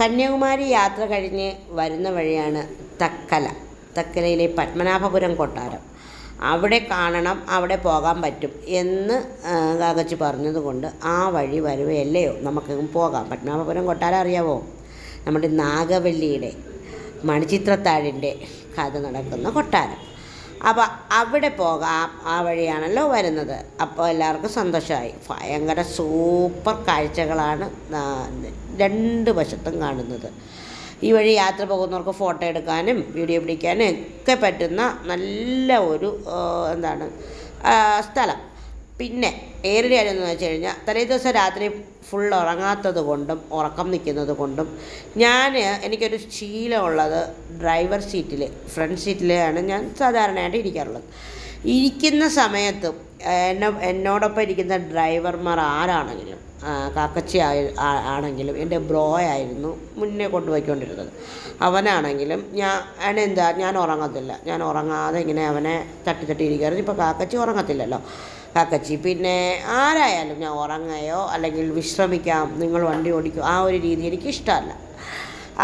കന്യാകുമാരി യാത്ര കഴിഞ്ഞ് വരുന്ന വഴിയാണ് തക്കല. തക്കലയിലെ പത്മനാഭപുരം കൊട്ടാരം. അവിടെ കാണണം അവിടെ പോകാൻ പറ്റും എന്ന് കാകച്ചി പറഞ്ഞതുകൊണ്ട് ആ വഴി വരുവയല്ലയോ നമുക്ക് പോകാം. പത്മനാഭപുരം കൊട്ടാരം അറിയാവോ? നമ്മുടെ നാഗവല്ലിയുടെ മണിച്ചിത്രത്താഴിന്റെ കഥ നടക്കുന്ന കൊട്ടാരം. അപ്പോൾ അവിടെ പോകാം. ആ വഴിയാണല്ലോ വരുന്നത്. അപ്പോൾ എല്ലാവർക്കും സന്തോഷമായി. ഭയങ്കര സൂപ്പർ കാഴ്ചകളാണ് രണ്ട് വശത്തും കാണുന്നത്. ഈ വഴി യാത്ര പോകുന്നവർക്ക് ഫോട്ടോ എടുക്കാനും വീഡിയോ പിടിക്കാനും ഒക്കെ പറ്റുന്ന നല്ല ഒരു എന്താണ് സ്ഥലം. പിന്നെ വേറൊരു കാര്യം എന്ന് വെച്ച് കഴിഞ്ഞാൽ തലേ ദിവസം രാത്രി ഫുൾ ഉറങ്ങാത്തത് കൊണ്ടും ഉറക്കം നിൽക്കുന്നത് കൊണ്ടും ഞാൻ എനിക്കൊരു ശീലമുള്ളത് ഡ്രൈവർ സീറ്റിൽ ഫ്രണ്ട് സീറ്റിലാണ് ഞാൻ സാധാരണയായിട്ട് ഇരിക്കാറുള്ളത്. ഇരിക്കുന്ന സമയത്തും എന്നെ എന്നോടൊപ്പം ഇരിക്കുന്ന ഡ്രൈവർമാർ ആരാണെങ്കിലും കാക്കച്ചി ആയി- ആണെങ്കിലും എന്റെ ബ്രോ ആയിരുന്നു മുന്നേ കൊണ്ടുപോയിക്കൊണ്ടിരുന്നത്. അവനാണെങ്കിലും ഞാൻ എന്താ ഞാൻ ഉറങ്ങത്തില്ല. ഞാൻ ഉറങ്ങാതെ ഇങ്ങനെ അവനെ തട്ടി തട്ടി ഇപ്പോൾ കാക്കച്ചി ഉറങ്ങത്തില്ലല്ലോ. കാക്കച്ചി. പിന്നെ ആരായാലും ഞാൻ ഉറങ്ങയോ അല്ലെങ്കിൽ വിശ്രമിക്കാം നിങ്ങൾ വണ്ടി ഓടിക്കും ആ ഒരു രീതി എനിക്കിഷ്ടമല്ല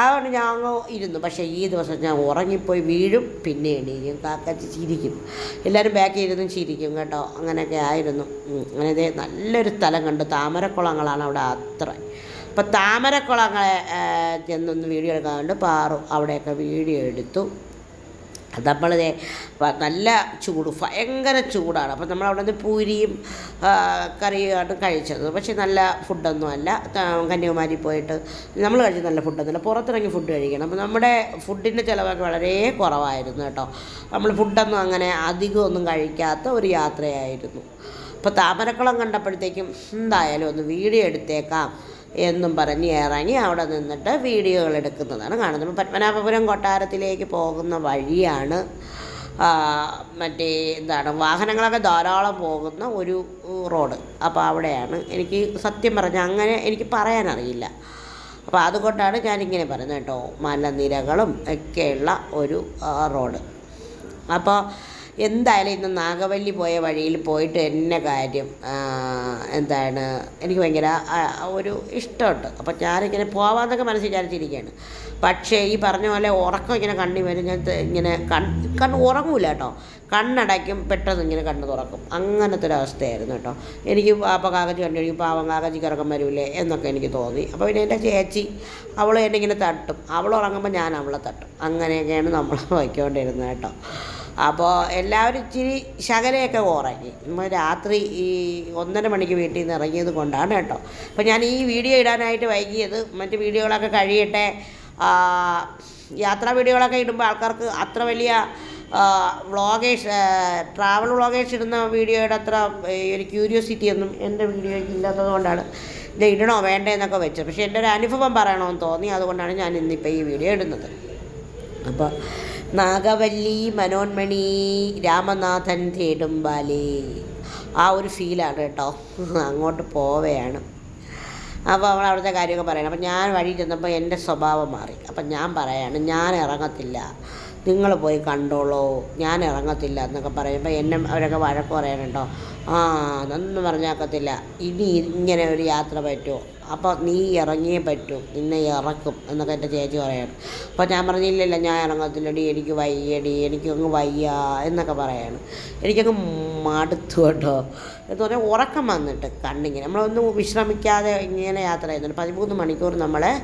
അതുകൊണ്ട് ഞാൻ അങ്ങ് ഇരുന്നു. പക്ഷേ ഈ ദിവസം ഞാൻ ഉറങ്ങിപ്പോയി വീഴും പിന്നെ എണീക്കും. കാക്കച്ചി ചിരിക്കും. എല്ലാവരും ബാക്കിൽ ഇരുന്നും ചിരിക്കും കേട്ടോ. അങ്ങനെയൊക്കെ ആയിരുന്നു. അങ്ങനെ ദേ നല്ലൊരു സ്ഥലം കണ്ടു. താമരക്കുളങ്ങളാണ് അവിടെ അത്ര. അപ്പോൾ താമരക്കുളങ്ങളെ ചെന്നൊന്ന് വീഡിയോ എടുക്കാൻ പാറു അവിടെയൊക്കെ വീഡിയോ എടുത്തു. നമ്മളിതേ നല്ല ചൂട് ഭയങ്കര ചൂടാണ്. അപ്പം നമ്മൾ അവിടെ നിന്ന് പൂരിയും കറിയുമാണ് കഴിച്ചത്. പക്ഷേ നല്ല ഫുഡൊന്നും അല്ല. കന്യാകുമാരി പോയിട്ട് നമ്മൾ കഴിച്ച നല്ല ഫുഡൊന്നുമില്ല. പുറത്തിറങ്ങി ഫുഡ് കഴിക്കണം. അപ്പം നമ്മുടെ ഫുഡിന്റെ ചിലവൊക്കെ വളരെ കുറവായിരുന്നു കേട്ടോ. നമ്മൾ ഫുഡൊന്നും അങ്ങനെ അധികമൊന്നും കഴിക്കാത്ത ഒരു യാത്രയായിരുന്നു. അപ്പോൾ താമരക്കുളം കണ്ടപ്പോഴത്തേക്കും എന്തായാലും ഒന്ന് വീഡിയോ എടുത്തേക്കാം. എന്നും പറഞ്ഞ് ഇറങ്ങി അവിടെ നിന്നിട്ട് വീഡിയോകൾ എടുക്കുന്നതാണ് കാണുന്നത്. പത്മനാഭപുരം കൊട്ടാരത്തിലേക്ക് പോകുന്ന വഴിയാണ് മറ്റേ എന്താണ് വാഹനങ്ങളൊക്കെ ധാരാളം പോകുന്ന ഒരു റോഡ്. അപ്പോൾ അവിടെയാണ് എനിക്ക് സത്യം പറഞ്ഞ അങ്ങനെ എനിക്ക് പറയാനറിയില്ല. അപ്പോൾ അതുകൊണ്ടാണ് ഞാനിങ്ങനെ പറയുന്നത് കേട്ടോ മലനിരകളും ഒക്കെയുള്ള ഒരു റോഡ്. അപ്പോൾ എന്തായാലും ഇന്ന് നാഗവല്ലി പോയ വഴിയിൽ പോയിട്ട് എന്നെ കാര്യം എന്താണ് എനിക്ക് ഭയങ്കര ഒരു ഇഷ്ടമുണ്ട്. അപ്പം ഞാനിങ്ങനെ പോവാന്നൊക്കെ മനസ്സിൽ വിചാരിച്ചിരിക്കുകയാണ്. പക്ഷേ ഈ പറഞ്ഞ പോലെ ഉറക്കം ഇങ്ങനെ കണ്ണി വരും. ഞാൻ ഇങ്ങനെ കൺ കണ്ണ് ഉറങ്ങൂല കേട്ടോ. കണ്ണടയ്ക്കും പെട്ടെന്ന് ഇങ്ങനെ കണ്ണ് തുറക്കും. അങ്ങനത്തെ ഒരു അവസ്ഥയായിരുന്നു കേട്ടോ. എനിക്ക് പാപ്പ കാക്കച്ചി കണ്ടു എനിക്ക് പാവം കാക്കച്ചിക്ക് ഉറക്കം വരൂലേ എന്നൊക്കെ എനിക്ക് തോന്നി. അപ്പോൾ പിന്നെ എന്റെ ചേച്ചി അവൾ എന്നെ ഇങ്ങനെ തട്ടും. അവൾ ഉറങ്ങുമ്പോൾ ഞാൻ അവളെ തട്ടും. അങ്ങനെയൊക്കെയാണ് നമ്മൾ വയ്ക്കൊണ്ടിരുന്നത് കേട്ടോ. അപ്പോൾ എല്ലാവരും ഇച്ചിരി ശകലയൊക്കെ ഉറങ്ങി. നമ്മൾ രാത്രി ഈ ഒന്നര മണിക്ക് വീട്ടിൽ നിന്ന് ഇറങ്ങിയത് കൊണ്ടാണ് കേട്ടോ. അപ്പോൾ ഞാൻ ഈ വീഡിയോ ഇടാനായിട്ട് വൈകിയത്. മറ്റ് വീഡിയോകളൊക്കെ കഴിയട്ടെ. യാത്രാ വീഡിയോകളൊക്കെ ഇടുമ്പോൾ ആൾക്കാർക്ക് അത്ര വലിയ വ്ളോഗേഴ്സ് ട്രാവൽ വ്ളോഗേഴ്സ് ഇടുന്ന വീഡിയോയുടെ അത്ര ഒരു ക്യൂരിയോസിറ്റി ഒന്നും എന്റെ വീഡിയോയ്ക്ക് ഇല്ലാത്തത് കൊണ്ടാണ് ഇത് ഇടണോ വേണ്ടേ എന്നൊക്കെ വെച്ചത്. പക്ഷേ എന്റെ ഒരു അനുഭവം പറയണമെന്ന് തോന്നി. അതുകൊണ്ടാണ് ഞാൻ ഇന്നിപ്പോൾ ഈ വീഡിയോ ഇടുന്നത്. അപ്പോൾ നാഗവല്ലി മനോന്മണി രാമനാഥൻ തേടുമ്പാലേ. ആ ഒരു ഫീലാണ് കേട്ടോ. അങ്ങോട്ട് പോവുകയാണ് അപ്പോൾ അവൾ അവിടുത്തെ കാര്യമൊക്കെ പറയണം. അപ്പം ഞാൻ വഴി ചെന്നപ്പോൾ എന്റെ സ്വഭാവം മാറി. അപ്പം ഞാൻ പറയാണ് ഞാൻ ഇറങ്ങത്തില്ല. നിങ്ങൾ പോയി കണ്ടോളൂ. ഞാൻ ഇറങ്ങത്തില്ല എന്നൊക്കെ പറയുമ്പോൾ എന്നെ അവരൊക്കെ വഴക്ക് പറയാനുണ്ടോ ആ അതൊന്നും പറഞ്ഞാക്കത്തില്ല. ഇനി ഇങ്ങനെ ഒരു യാത്ര പറ്റുമോ? അപ്പോൾ നീ ഇറങ്ങിയേ പറ്റൂ. നിന്നെ ഇറക്കും എന്നൊക്കെ എന്റെ ചേച്ചി പറയണം. അപ്പോൾ ഞാൻ പറഞ്ഞില്ലല്ല ഞാൻ ഇറങ്ങത്തില്ലടി എനിക്ക് വയ്യടി എനിക്കങ്ങ് വയ്യ എന്നൊക്കെ പറയാണ്. എനിക്കങ്ങ് മടുത്തു കേട്ടോ. എന്ന് പറഞ്ഞാൽ ഉറക്കം വന്നിട്ട് കണ്ണിങ്ങനെ. നമ്മളൊന്നും വിശ്രമിക്കാതെ ഇങ്ങനെ യാത്ര ചെയ്യുന്നുണ്ട്. പതിമൂന്ന് മണിക്കൂർ നമ്മൾ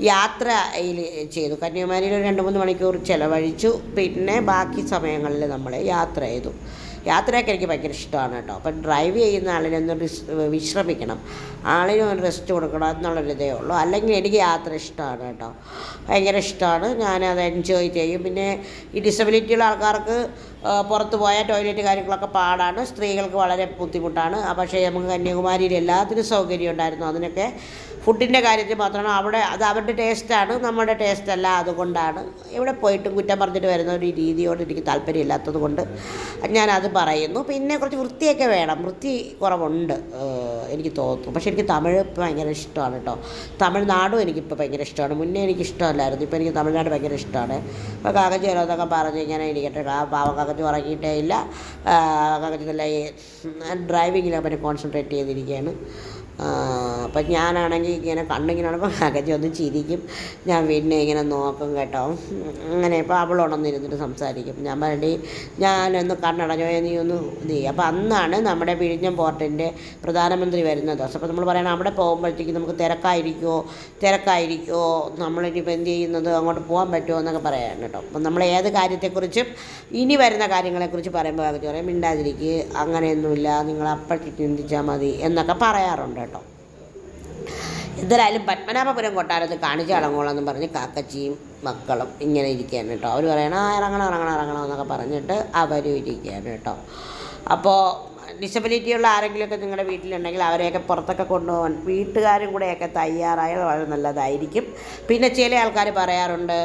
യാത്രയിൽ ചെയ്തു. കന്യാകുമാരിയിൽ രണ്ട് മൂന്ന് മണിക്കൂർ ചിലവഴിച്ചു. പിന്നെ ബാക്കി സമയങ്ങളിൽ നമ്മൾ യാത്ര ചെയ്തു. യാത്രയൊക്കെ എനിക്ക് ഭയങ്കര ഇഷ്ടമാണ് കേട്ടോ. അപ്പം ഡ്രൈവ് ചെയ്യുന്ന ആളിനൊന്ന് വിശ്രമിക്കണം. ആളിനും ഒരു റെസ്റ്റ് കൊടുക്കണം എന്നുള്ളൊരിതേ ഉള്ളൂ. അല്ലെങ്കിൽ എനിക്ക് യാത്ര ഇഷ്ടമാണ് കേട്ടോ. ഭയങ്കര ഇഷ്ടമാണ്. ഞാനത് എൻജോയ് ചെയ്യും. പിന്നെ ഈ ഡിസബിലിറ്റിയുള്ള ആൾക്കാർക്ക് പുറത്ത് പോയാൽ ടോയ്ലറ്റ് കാര്യങ്ങളൊക്കെ പാടാണ്. സ്ത്രീകൾക്ക് വളരെ ബുദ്ധിമുട്ടാണ്. പക്ഷേ നമുക്ക് കന്യാകുമാരിയിൽ എല്ലാത്തിനും സൗകര്യം ഉണ്ടായിരുന്നു. അതിനൊക്കെ ഫുഡിന്റെ കാര്യത്തിൽ മാത്രമാണ്. അവിടെ അത് അവരുടെ ടേസ്റ്റാണ് നമ്മുടെ ടേസ്റ്റ് അല്ല അതുകൊണ്ടാണ്. ഇവിടെ പോയിട്ടും കുറ്റം പറഞ്ഞിട്ട് വരുന്ന ഒരു രീതിയോട് എനിക്ക് താല്പര്യമില്ലാത്തത് കൊണ്ട് ഞാനത് പറയുന്നു. പിന്നെ കുറച്ച് വൃത്തിയൊക്കെ വേണം. വൃത്തി കുറവുണ്ട് എനിക്ക് തോന്നുന്നു. പക്ഷേ എനിക്ക് തമിഴ് ഇപ്പം ഭയങ്കര ഇഷ്ടമാണ് കേട്ടോ. തമിഴ്നാടും എനിക്കിപ്പോൾ ഭയങ്കര ഇഷ്ടമാണ്. മുന്നേ എനിക്ക് ഇഷ്ടമല്ലായിരുന്നു ഇപ്പോൾ എനിക്ക് തമിഴ്നാട് ഭയങ്കര ഇഷ്ടമാണ്. അപ്പോൾ കാക്കച്ചി ഓരോന്നൊക്കെ പറഞ്ഞ് ഇങ്ങനെ ഇരിക്കട്ടെ ആ പാവം കാക്കച്ചി ഉറങ്ങിയിട്ടേ ഇല്ല. നല്ല ഡ്രൈവിങ്ങിൽ അവർ കോൺസെൻട്രേറ്റ് ചെയ്തിരിക്കുകയാണ്. അപ്പം ഞാനാണെങ്കിൽ ഇങ്ങനെ കണ്ണിങ്ങനെ കാണുമ്പോൾ അകറ്റി ഒന്ന് ചിരിക്കും. ഞാൻ പിന്നെ ഇങ്ങനെ നോക്കും കേട്ടോ. അങ്ങനെ ഇപ്പോൾ അവളോടൊന്നിരുന്നിട്ട് സംസാരിക്കും. ഞാൻ പറയണ്ടി ഞാനൊന്ന് കണ്ണടഞ്ഞോ നീ ഒന്ന് ഇത്. ചെയ്യും അപ്പോൾ അന്നാണ് നമ്മുടെ വിഴിഞ്ഞം പോർട്ടിന്റെ പ്രധാനമന്ത്രി വരുന്ന ദിവസം അപ്പോൾ നമ്മൾ പറയണം അവിടെ പോകുമ്പോഴത്തേക്കും നമുക്ക് തിരക്കായിരിക്കുമോ തിരക്കായിരിക്കുമോ നമ്മളിനിപ്പോൾ എന്ത് ചെയ്യുന്നത്? അങ്ങോട്ട് പോകാൻ പറ്റുമോ എന്നൊക്കെ പറയാൻ കേട്ടോ. അപ്പം നമ്മൾ ഏത് കാര്യത്തെക്കുറിച്ചും ഇനി വരുന്ന കാര്യങ്ങളെക്കുറിച്ച് പറയുമ്പോൾ അകത്ത് പറയും മിണ്ടാതിരിക്കുക അങ്ങനെയൊന്നുമില്ല. നിങ്ങൾ അപ്പോഴത്തേക്ക് ചിന്തിച്ചാൽ മതി എന്നൊക്കെ പറയാറുണ്ട് കേട്ടോ. എന്തായാലും പത്മനാഭപുരം കൊട്ടാരത്തിൽ കാണിച്ചു അടങ്ങോളെന്ന് പറഞ്ഞ് കാക്കച്ചിയും മക്കളും ഇങ്ങനെ ഇരിക്കാൻ കേട്ടോ. അവർ പറയണം ആ ഇറങ്ങണം ഇറങ്ങണം ഇറങ്ങണം എന്നൊക്കെ പറഞ്ഞിട്ട് അവരും ഇരിക്കാൻ കേട്ടോ. അപ്പോൾ ഡിസബിലിറ്റി ഉള്ള ആരെങ്കിലുമൊക്കെ നിങ്ങളുടെ വീട്ടിലുണ്ടെങ്കിൽ അവരെയൊക്കെ പുറത്തൊക്കെ കൊണ്ടുപോകാൻ വീട്ടുകാരും കൂടെയൊക്കെ തയ്യാറായാൽ വളരെ നല്ലതായിരിക്കും. പിന്നെ ചില ആൾക്കാർ പറയാറുണ്ട്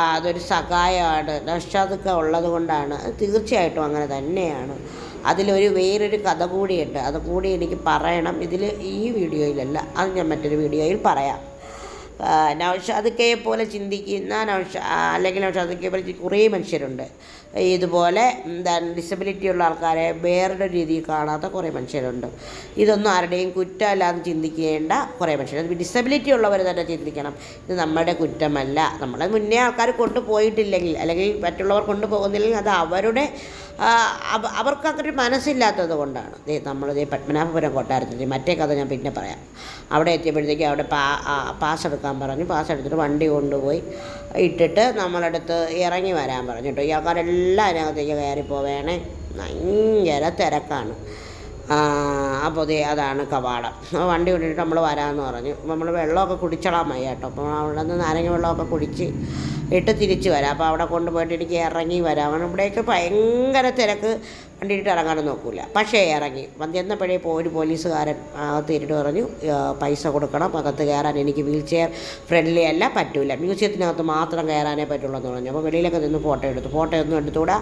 അതൊരു സഹായമാണ് നഷ്ടതൊക്കെ ഉള്ളത് കൊണ്ടാണ് തീർച്ചയായിട്ടും അങ്ങനെ തന്നെയാണ്. അതിലൊരു വേറൊരു കഥ കൂടിയുണ്ട്. അത് കൂടി എനിക്ക് പറയണം. ഇതിൽ ഈ വീഡിയോയിലല്ല അത് ഞാൻ മറ്റൊരു വീഡിയോയിൽ പറയാം. ആ, നൗഷാദക്കയെ പോലെ ചിന്തിക്കുന്ന നൗഷ അല്ലെങ്കിൽ നൗഷാദക്കയെ പോലെ കുറേ മനുഷ്യരുണ്ട്. ഇതുപോലെ എന്താ ഡിസബിലിറ്റി ഉള്ള ആൾക്കാരെ വേറൊരു രീതിയിൽ കാണാത്ത കുറേ മനുഷ്യരുണ്ട്. ഇതൊന്നും ആരുടെയും കുറ്റമല്ലാന്ന് ചിന്തിക്കേണ്ട കുറേ മനുഷ്യർ ഡിസബിലിറ്റി ഉള്ളവർ തന്നെ ചിന്തിക്കണം. ഇത് നമ്മുടെ കുറ്റമല്ല. നമ്മളെ മുന്നേ ആൾക്കാർ കൊണ്ടുപോയിട്ടില്ലെങ്കിൽ അല്ലെങ്കിൽ മറ്റുള്ളവർ കൊണ്ടുപോകുന്നില്ലെങ്കിൽ അത് അവരുടെ അവർക്ക് അങ്ങനെ മനസ്സില്ലാത്തത് കൊണ്ടാണ്. ദേ നമ്മൾ ദേ പത്മനാഭപുരം കൊട്ടാരത്തിൽ മറ്റേ കഥ ഞാൻ പിന്നെ പറയാം. അവിടെ എത്തിയപ്പോഴത്തേക്ക് അവിടെ പാ പാസ് എടുക്കാൻ പറഞ്ഞു. പാസ് എടുത്തിട്ട് വണ്ടി കൊണ്ടുപോയി ഇട്ടിട്ട് നമ്മളടുത്ത് ഇറങ്ങി വരാൻ പറഞ്ഞു കേട്ടോ. ഈ ആൾക്കാരെല്ലാം അതിനകത്തേക്ക് കയറി പോവേണേ ഭയങ്കര തിരക്കാണ്. അപ്പോൾ ദേ അതാണ് കവാടം. വണ്ടി കൊണ്ടിട്ട് നമ്മൾ വരാമെന്ന് പറഞ്ഞു. നമ്മൾ വെള്ളമൊക്കെ കുടിച്ചളാൻ വയ്യ കേട്ടോ. അപ്പോൾ അവിടെ നിന്ന് നാരങ്ങ വെള്ളമൊക്കെ കുടിച്ച് ഇട്ട് തിരിച്ച് വരാം. അപ്പോൾ അവിടെ കൊണ്ടുപോയിട്ട് എനിക്ക് ഇറങ്ങി വരാം. ഇവിടേക്ക് ഭയങ്കര തിരക്ക്. വണ്ടി ഇട്ട് ഇറങ്ങാനും നോക്കില്ല പക്ഷേ ഇറങ്ങി. ഇപ്പോൾ ഒരു പോലീസുകാരൻ അകത്ത് ഇരുട്ട് പറഞ്ഞു പൈസ കൊടുക്കണം. അകത്ത് കയറാൻ എനിക്ക് വീൽ ചെയർ ഫ്രണ്ട്ലി അല്ല പറ്റില്ല മ്യൂസിയത്തിനകത്ത് മാത്രം കയറാനേ പറ്റുള്ളൂ എന്ന് പറഞ്ഞു. അപ്പോൾ വെളിയിലൊക്കെ നിന്ന് ഫോട്ടോ എടുത്തു. ഫോട്ടോ ഒന്നും എടുത്തുകൂടാ?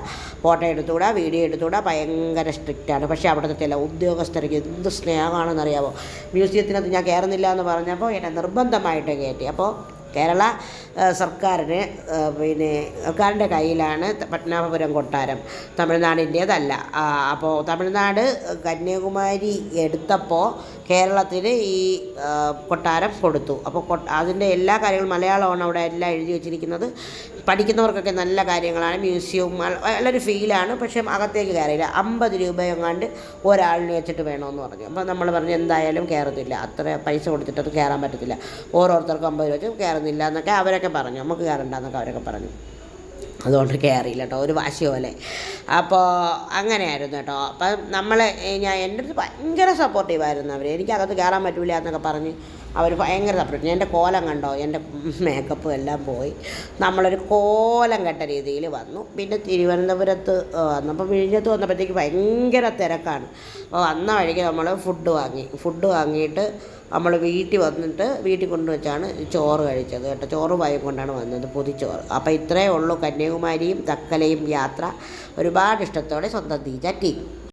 ഫോട്ടോ എടുത്തുകൂടാ? വീഡിയോ എടുത്തുകൂടാ? ഭയങ്കര സ്ട്രിക്റ്റാണ്. പക്ഷേ അവിടുത്തെ ചില ഉദ്യോഗസ്ഥർക്ക് എന്ത് സ്നേഹമാണെന്നറിയാമോ മ്യൂസിയത്തിനകത്ത് ഞാൻ കയറുന്നില്ല എന്ന് പറഞ്ഞപ്പോൾ എന്നെ നിർബന്ധമായിട്ട് കയറ്റി. അപ്പോൾ കേരള സർക്കാരിന് പിന്നെ സർക്കാരിന്റെ കയ്യിലാണ് പത്മനാഭപുരം കൊട്ടാരം. തമിഴ്നാടിന്റേതല്ല. അപ്പോൾ തമിഴ്നാട് കന്യാകുമാരി എടുത്തപ്പോൾ കേരളത്തിന് ഈ കൊട്ടാരം കൊടുത്തു. അപ്പോൾ അതിന്റെ എല്ലാ കാര്യങ്ങളും മലയാളമാണ് അവിടെ എല്ലാം എഴുതി വെച്ചിരിക്കുന്നത്. പഠിക്കുന്നവർക്കൊക്കെ നല്ല കാര്യങ്ങളാണ്. മ്യൂസിയവും നല്ലൊരു ഫീലാണ്. പക്ഷേ അകത്തേക്ക് കയറിയില്ല. അമ്പത് രൂപയെങ്ങാണ്ട് ഒരാളിന് വെച്ചിട്ട് വേണമെന്ന് പറഞ്ഞു. അപ്പോൾ നമ്മൾ പറഞ്ഞു എന്തായാലും കയറത്തില്ല അത്ര പൈസ കൊടുത്തിട്ടത് കയറാൻ പറ്റത്തില്ല. ഓരോരുത്തർക്കും അമ്പത് രൂപ വെച്ച് കയറുന്നില്ല എന്നൊക്കെ അവരൊക്കെ പറഞ്ഞു. നമുക്ക് കയറണ്ടെന്നൊക്കെ അവരൊക്കെ പറഞ്ഞു. അതുകൊണ്ട് കയറിയില്ല കേട്ടോ. ഒരു വാശി പോലെ അപ്പോൾ അങ്ങനെയായിരുന്നു കേട്ടോ. അപ്പം നമ്മൾ ഞാൻ എന്റെ അടുത്ത് ഭയങ്കര സപ്പോർട്ടീവായിരുന്നു അവർ എനിക്കകത്ത് കയറാൻ പറ്റില്ല എന്നൊക്കെ പറഞ്ഞ് അവർ ഭയങ്കര സപ്പോർട്ട് എന്റെ കോലം കണ്ടോ? എന്റെ മേക്കപ്പ് എല്ലാം പോയി. നമ്മളൊരു കോലം കെട്ട രീതിയിൽ വന്നു. പിന്നെ തിരുവനന്തപുരത്ത് വന്നപ്പോൾ വിഴിഞ്ഞത്ത് വന്നപ്പോഴത്തേക്ക് ഭയങ്കര തിരക്കാണ്. അപ്പോൾ വന്ന വഴിക്ക് നമ്മൾ ഫുഡ് വാങ്ങി. ഫുഡ് വാങ്ങിയിട്ട് നമ്മൾ വീട്ടിൽ വന്നിട്ട് വീട്ടിൽ കൊണ്ടുവച്ചാണ് ചോറ് കഴിച്ചത് കേട്ടോ. ചോറ് വായി കൊണ്ടാണ് വന്നത് പൊതിച്ചോറ്. അപ്പോൾ ഇത്രയേ ഉള്ളൂ കന്യാകുമാരിയും തക്കലയും യാത്ര. ഒരുപാട് ഇഷ്ടത്തോടെ സ്വന്തം തീറ്റ ടീം.